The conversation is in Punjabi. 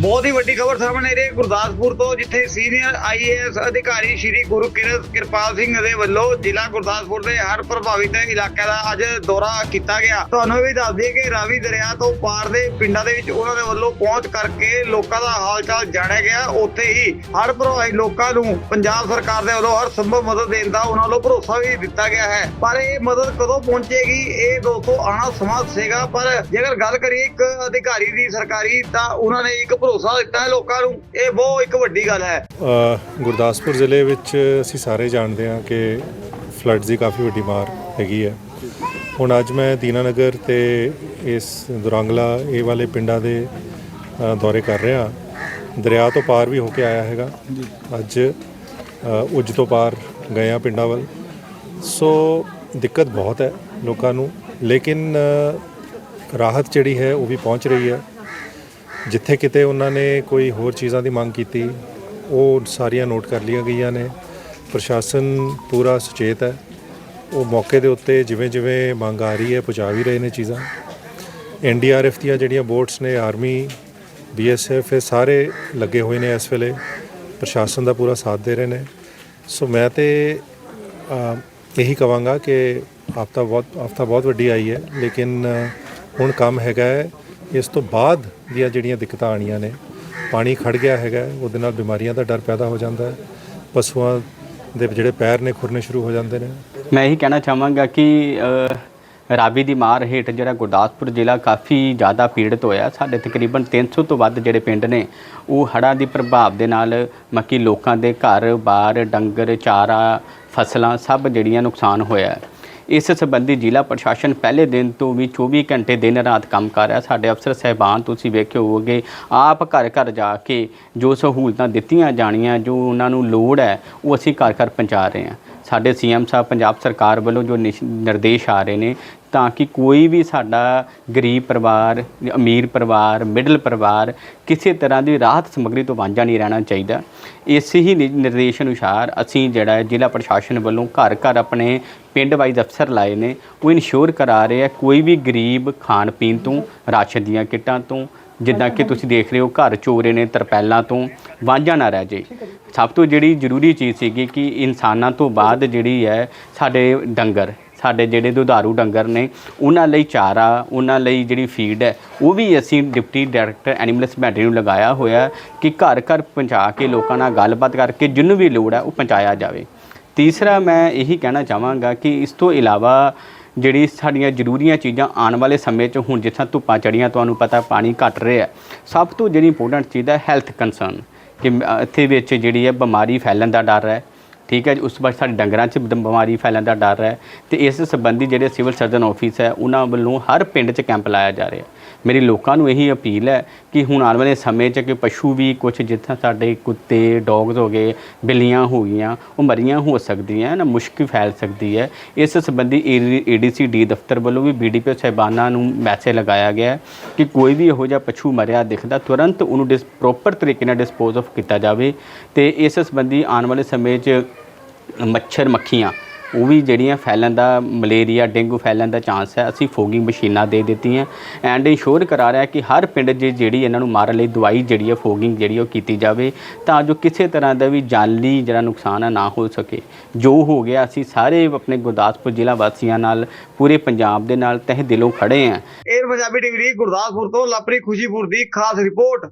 ਬਹੁਤ ਹੀ ਵੱਡੀ ਖਬਰ ਸਾਹਮਣੇ ਰਹੀ ਗੁਰਦਾਸਪੁਰ ਤੋਂ ਜਿੱਥੇ ਸੀਨੀਅਰ ਆਈਏਐਸ ਅਧਿਕਾਰੀ ਸ਼੍ਰੀ ਗੁਰੂ ਕਿਰਪਾਲ ਸਿੰਘ ਦੇ ਵੱਲੋਂ ਜ਼ਿਲ੍ਹਾ ਗੁਰਦਾਸਪੁਰ ਦੇ ਹੜ੍ਹ ਪ੍ਰਭਾਵਿਤ ਇਲਾਕੇ ਦਾ ਅੱਜ ਦੌਰਾ ਕੀਤਾ ਗਿਆ। ਤੁਹਾਨੂੰ ਵੀ ਦੱਸ ਦਈਏ ਕਿ ਰਾਵੀ ਦਰਿਆ ਤੋਂ ਪਾਰ ਦੇ ਪਿੰਡਾਂ ਦੇ ਵਿੱਚ ਉਹਨਾਂ ਦੇ ਵੱਲੋਂ ਪਹੁੰਚ ਕਰਕੇ ਲੋਕਾਂ ਦਾ ਹਾਲ ਜਾਣਿਆ ਗਿਆ। ਉੱਥੇ ਹੀ ਹਰ ਪ੍ਰਭਾਵਿਤ ਲੋਕਾਂ ਨੂੰ ਪੰਜਾਬ ਸਰਕਾਰ ਦੇ ਵੱਲੋਂ ਹਰ ਸੰਭਵ ਮਦਦ ਦੇਣ ਦਾ ਉਹਨਾਂ ਵੱਲੋਂ ਭਰੋਸਾ ਵੀ ਦਿੱਤਾ ਗਿਆ ਹੈ। ਪਰ ਇਹ ਮਦਦ ਕਦੋਂ ਪਹੁੰਚੇਗੀ, ਇਹ ਦੋਸਤੋ ਆਣਾ ਸਮਾਂ ਸੀਗਾ। ਪਰ ਜੇਕਰ ਗੱਲ ਕਰੀਏ ਇੱਕ ਅਧਿਕਾਰੀ ਦੀ ਸਰਕਾਰੀ, ਤਾਂ ਉਹਨਾਂ ਨੇ ਇੱਕ ਭਰੋਸਾ ਦਿੱਤਾ ਹੈ ਲੋਕਾਂ ਨੂੰ, ਇਹ ਬਹੁਤ ਇੱਕ ਵੱਡੀ ਗੱਲ ਹੈ। ਗੁਰਦਾਸਪੁਰ ਜ਼ਿਲ੍ਹੇ ਵਿੱਚ ਅਸੀਂ ਸਾਰੇ ਜਾਣਦੇ ਹਾਂ ਕਿ ਫਲੱਡਸ ਦੀ ਕਾਫੀ ਵੱਡੀ ਮਾਰ ਹੈਗੀ ਹੈ। ਹੁਣ ਅੱਜ ਮੈਂ ਦੀਨਾਨਗਰ ਤੇ ਇਸ ਦੁਰੰਗਲਾ, ਇਹ ਵਾਲੇ ਪਿੰਡਾਂ ਦੇ ਦੌਰੇ ਕਰ ਰਿਹਾ। ਦਰਿਆ ਤੋਂ ਪਾਰ ਵੀ ਹੋ ਕੇ ਆਇਆ ਹੈਗਾ। ਅੱਜ ਉੱਜ ਤੋਂ ਪਾਰ ਗਏ ਆ ਪਿੰਡਾਂ ਵੱਲ। ਸੋ ਦਿੱਕਤ ਬਹੁਤ ਹੈ ਲੋਕਾਂ ਨੂੰ। ਲੇਕਿਨ ਰਾਹਤ ਜਿਹੜੀ ਹੈ ਉਹ ਵੀ ਪਹੁੰਚ ਰਹੀ ਹੈ। ਜਿੱਥੇ ਕਿਤੇ ਉਹਨਾਂ ਨੇ ਕੋਈ ਹੋਰ ਚੀਜ਼ਾਂ ਦੀ ਮੰਗ ਕੀਤੀ, ਉਹ ਸਾਰੀਆਂ ਨੋਟ ਕਰ ਲਈਆਂ ਗਈਆਂ ਨੇ। ਪ੍ਰਸ਼ਾਸਨ ਪੂਰਾ ਸੁਚੇਤ ਹੈ। ਉਹ ਮੌਕੇ ਦੇ ਉੱਤੇ ਜਿਵੇਂ ਜਿਵੇਂ ਮੰਗ ਆ ਰਹੀ ਹੈ ਪਹੁੰਚਾ ਵੀ ਰਹੇ ਨੇ ਚੀਜ਼ਾਂ। ਐਨਡੀਆਰਐਫ ਦੀਆਂ ਜਿਹੜੀਆਂ ਬੋਟਸ ਨੇ, ਆਰਮੀ ਬੀਐਸਐਫ ਇਹ ਸਾਰੇ ਲੱਗੇ ਹੋਏ ਨੇ ਇਸ ਵੇਲੇ। ਪ੍ਰਸ਼ਾਸਨ ਦਾ ਪੂਰਾ ਸਾਥ ਦੇ ਰਹੇ ਨੇ। ਸੋ ਮੈਂ ਤੇ ਇਹੀ ਕਵਾਂਗਾ ਕਿ ਆਫਤਾ ਬਹੁਤ ਆਫਤਾ ਬਹੁਤ ਵੱਡੀ ਆਈ ਹੈ, ਲੇਕਿਨ ਹੁਣ ਕੰਮ ਹੈਗਾ ਹੈ। ਇਸ ਤੋਂ ਬਾਅਦ ਦੀਆਂ ਜਿਹੜੀਆਂ ਦਿੱਕਤਾਂ ਆਣੀਆਂ ਨੇ ਪਾਣੀ ਖੜ ਗਿਆ ਹੈਗਾ ਉਹਦੇ ਨਾਲ ਬਿਮਾਰੀਆਂ ਦਾ ਡਰ ਪੈਦਾ ਹੋ ਜਾਂਦਾ ਹੈ ਪਸ਼ੂਆਂ ਦੇ ਜਿਹੜੇ ਪੈਰ ਨੇ ਖੁਰਨੇ ਸ਼ੁਰੂ ਹੋ ਜਾਂਦੇ ਨੇ। ਮੈਂ ਇਹੀ ਕਹਿਣਾ ਚਾਹਾਂਗਾ ਕਿ ਅ, ਰਾਵੀ ਦੀ ਮਾਰ ਹੇਠ ਜਿਹੜਾ ਗੁਰਦਾਸਪੁਰ ਜ਼ਿਲ੍ਹਾ ਕਾਫੀ ਜ਼ਿਆਦਾ ਪੀੜਤ ਹੋਇਆ। ਸਾਡੇ ਤਕਰੀਬਨ 300 ਤੋਂ ਵੱਧ ਜਿਹੜੇ ਪਿੰਡ ਨੇ ਉਹ ਹੜ੍ਹਾਂ ਦੀ ਪ੍ਰਭਾਵ ਦੇ ਨਾਲ ਮੱਕੀ ਲੋਕਾਂ ਦੇ ਘਰ ਬਾਰ ਡੰਗਰ ਚਾਰਾ ਫਸਲਾਂ ਸਭ ਜਿਹੜੀਆਂ ਨੁਕਸਾਨ ਹੋਇਆ ਇਸ ਸੰਬੰਧੀ ਜ਼ਿਲ੍ਹਾ ਪ੍ਰਸ਼ਾਸਨ ਪਹਿਲੇ ਦਿਨ ਤੋਂ ਵੀ 24 ਘੰਟੇ ਦਿਨ ਰਾਤ ਕੰਮ ਕਰ ਰਿਹਾ। ਸਾਡੇ ਅਫਸਰ ਸਹਿਬਾਨ, ਤੁਸੀਂ ਵੇਖਿਓ ਹੋਵੋਗੇ, ਆਪ ਘਰ ਘਰ ਜਾ ਕੇ ਜੋ ਸਹੂਲਤਾਂ ਦਿੱਤੀਆਂ ਜਾਣੀਆਂ, ਜੋ ਉਹਨਾਂ ਨੂੰ ਲੋੜ ਹੈ, ਉਹ ਅਸੀਂ ਘਰ ਘਰ ਪਹੁੰਚਾ ਰਹੇ ਹਾਂ। ਸਾਡੇ ਸੀਐਮ ਸਾਹਿਬ ਪੰਜਾਬ ਸਰਕਾਰ ਵੱਲੋਂ ਜੋ ਨਿਸ਼- ਨਿਰਦੇਸ਼ ਆ ਰਹੇ ਨੇ ਤਾਂ ਕਿ ਕੋਈ ਵੀ ਸਾਡਾ ਗਰੀਬ ਪਰਿਵਾਰ, ਅਮੀਰ ਪਰਿਵਾਰ, ਮਿਡਲ ਪਰਿਵਾਰ ਕਿਸੇ ਤਰ੍ਹਾਂ ਦੀ ਰਾਹਤ ਸਮੱਗਰੀ ਤੋਂ ਵਾਂਝਾ ਨਹੀਂ ਰਹਿਣਾ ਚਾਹੀਦਾ। ਇਸ ਹੀ ਨਿ- ਨਿਰਦੇਸ਼ ਅਨੁਸਾਰ ਅਸੀਂ ਜਿਹੜਾ ਹੈ ਜ਼ਿਲ੍ਹਾ ਪ੍ਰਸ਼ਾਸਨ ਵੱਲੋਂ ਘਰ ਘਰ ਆਪਣੇ ਪਿੰਡ ਵਾਈਜ਼ ਅਫਸਰ ਲਾਏ ਨੇ। ਉਹ ਇਨਸ਼ੋਰ ਕਰਾ ਰਹੇ ਆ ਕੋਈ ਵੀ ਗਰੀਬ ਖਾਣ ਪੀਣ ਤੋਂ, ਰਾਸ਼ਨ ਦੀਆਂ ਕਿੱਟਾਂ ਤੋਂ, ਜਿੱਦਾਂ ਕਿ ਤੁਸੀਂ ਦੇਖ ਰਹੇ ਹੋ ਘਰ ਚੋਰੇ ਨੇ ਤਰਪੈਲਾਂ ਤੋਂ। ਵਾਂਝਾ ਨਾ ਰਹਿ ਜੇ। ਸਭ ਤੋਂ ਜਿਹੜੀ ਜ਼ਰੂਰੀ ਚੀਜ਼ ਸੀਗੀ ਕਿ ਇਨਸਾਨਾਂ ਤੋਂ ਬਾਅਦ ਜਿਹੜੀ ਹੈ ਸਾਡੇ ਡੰਗਰ ਸਾਡੇ ਜਿਹੜੇ ਦੁਧਾਰੂ ਡੰਗਰ ਨੇ ਉਹਨਾਂ ਲਈ ਚਾਰਾ ਉਹਨਾਂ ਲਈ ਜਿਹੜੀ ਫੀਡ ਹੈ ਉਹ ਵੀ ਅਸੀਂ ਡਿਪਟੀ ਡਾਇਰੈਕਟਰ ਐਨੀਮਲ ਹਸਬੈਂਡਰੀ ਨੂੰ ਲਗਾਇਆ ਹੋਇਆ ਕਿ ਘਰ ਘਰ ਪਹੁੰਚਾ ਕੇ ਲੋਕਾਂ ਨਾਲ ਗੱਲਬਾਤ ਕਰਕੇ ਜਿਹਨੂੰ ਵੀ ਲੋੜ ਹੈ ਉਹ ਪਹੁੰਚਾਇਆ ਜਾਵੇ। ਤੀਸਰਾ ਮੈਂ ਇਹੀ ਕਹਿਣਾ ਚਾਹਾਂਗਾ ਕਿ ਇਸ ਤੋਂ ਇਲਾਵਾ ਜਿਹੜੀ ਸਾਡੀਆਂ ਜ਼ਰੂਰੀਆਂ ਚੀਜ਼ਾਂ ਆਉਣ ਵਾਲੇ ਸਮੇਂ 'ਚ ਹੁਣ ਜਿੱਥਾਂ ਧੁੱਪਾਂ ਚੜੀਆਂ ਤੁਹਾਨੂੰ ਪਤਾ ਪਾਣੀ ਘਟ ਰਿਹਾ ਸਭ ਤੋਂ ਜਿਹੜੀ ਇੰਪੋਰਟੈਂਟ ਚੀਜ਼ ਹੈ ਹੈਲਥ ਕੰਸਰਨ ਕਿ ਇੱਥੇ ਵਿੱਚ ਜਿਹੜੀ ਹੈ ਬਿਮਾਰੀ ਫੈਲਣ ਦਾ ਡਰ ਹੈ। ਠੀਕ ਹੈ ਜੀ, ਉਸ ਤੋਂ ਬਾਅਦ ਸਾਡੇ ਡੰਗਰਾਂ 'ਚ ਬ- ਬਿਮਾਰੀ ਫੈਲਣ ਦਾ ਡਰ ਹੈ ਤੇ ਇਸ ਸੰਬੰਧੀ ਜਿਹੜੇ ਸਿਵਲ ਸਰਜਨ ਆਫਿਸ ਹੈ, ਉਹਨਾਂ ਵੱਲੋਂ ਹਰ ਪਿੰਡ 'ਚ ਕੈਂਪ ਲਾਇਆ ਜਾ ਰਿਹਾ। ਮੇਰੀ ਲੋਕਾਂ ਨੂੰ ਇਹੀ ਅਪੀਲ ਹੈ ਕਿ ਹੁਣ ਆਉਣ ਵਾਲੇ ਸਮੇਂ 'ਚ ਕਿ ਪਸ਼ੂ ਵੀ ਕੁਝ ਜਿੱਥੇ ਸਾਡੇ ਕੁੱਤੇ ਡੌਗਸ ਹੋ ਗਏ, ਬਿੱਲੀਆਂ ਹੋ ਗਈਆਂ, ਉਹ ਮਰੀਆਂ ਹੋ ਸਕਦੀਆਂ ਨਾ ਮੁਸ਼ਕ ਫੈਲ ਸਕਦੀ ਹੈ। ਇਸ ਸੰਬੰਧੀ ਏਡੀਸੀਡੀ ਦਫ਼ਤਰ ਵੱਲੋਂ ਵੀ ਬੀਡੀਪੀ ਸਾਹਿਬਾਨਾਂ ਨੂੰ ਮੈਸੇਜ ਲਗਾਇਆ ਗਿਆ ਹੈ ਕਿ ਕੋਈ ਵੀ ਇਹੋ ਜਿਹਾ ਪਸ਼ੂ ਮਰਿਆ ਦਿਖਦਾ, ਤੁਰੰਤ ਉਹਨੂੰ ਡਿਸ, ਪ੍ਰੋਪਰ ਤਰੀਕੇ ਨਾਲ ਡਿਸਪੋਜ਼ ਆਫ ਕੀਤਾ ਜਾਵੇ ਤੇ ਇਸ ਸੰਬੰਧੀ ਆਉਣ ਵਾਲੇ ਸਮੇਂ 'ਚ ਮੱਛਰ ਮੱਖੀਆਂ, ਉਹ ਵੀ ਜਿਹੜੀਆਂ ਫੈਲਣ ਦਾ ਮਲੇਰੀਆ, ਡੇਂਗੂ ਫੈਲਣ ਦਾ ਚਾਂਸ ਹੈ, ਅਸੀਂ ਫੋਗਿੰਗ ਮਸ਼ੀਨਾਂ ਦੇ ਦਿੱਤੀਆਂ ਐਂਡ ਇੰਸ਼ੋਰ ਕਰਾ ਰਿਹਾ ਕਿ ਹਰ ਪਿੰਡ 'ਚ ਜਿਹੜੀ ਇਹਨਾਂ ਨੂੰ ਮਾਰਨ ਲਈ ਦਵਾਈ ਜਿਹੜੀ ਹੈ, ਫੋਗਿੰਗ ਜਿਹੜੀ ਉਹ ਕੀਤੀ ਜਾਵੇ ਤਾਂ ਜੋ ਕਿਸੇ ਤਰ੍ਹਾਂ ਦਾ ਵੀ ਜਾਨੀ ਜਿਹੜਾ ਨੁਕਸਾਨ ਹੈ ਨਾ ਹੋ ਸਕੇ। ਜੋ ਹੋ ਗਿਆ, ਅਸੀਂ ਸਾਰੇ ਆਪਣੇ ਗੁਰਦਾਸਪੁਰ ਜ਼ਿਲ੍ਹਾ ਵਾਸੀਆਂ ਨਾਲ, ਪੂਰੇ ਪੰਜਾਬ ਦੇ ਨਾਲ ਤਹਿ ਦਿਲੋਂ ਖੜੇ ਹਾਂ। ਇਹ ਪੰਜਾਬੀ ਟੀਵੀ ਦੀ ਗੁਰਦਾਸਪੁਰ ਤੋਂ ਲਾਪਰੀ ਖੁਸ਼ੀਪੁਰ ਦੀ ਖਾਸ ਰਿਪੋਰਟ।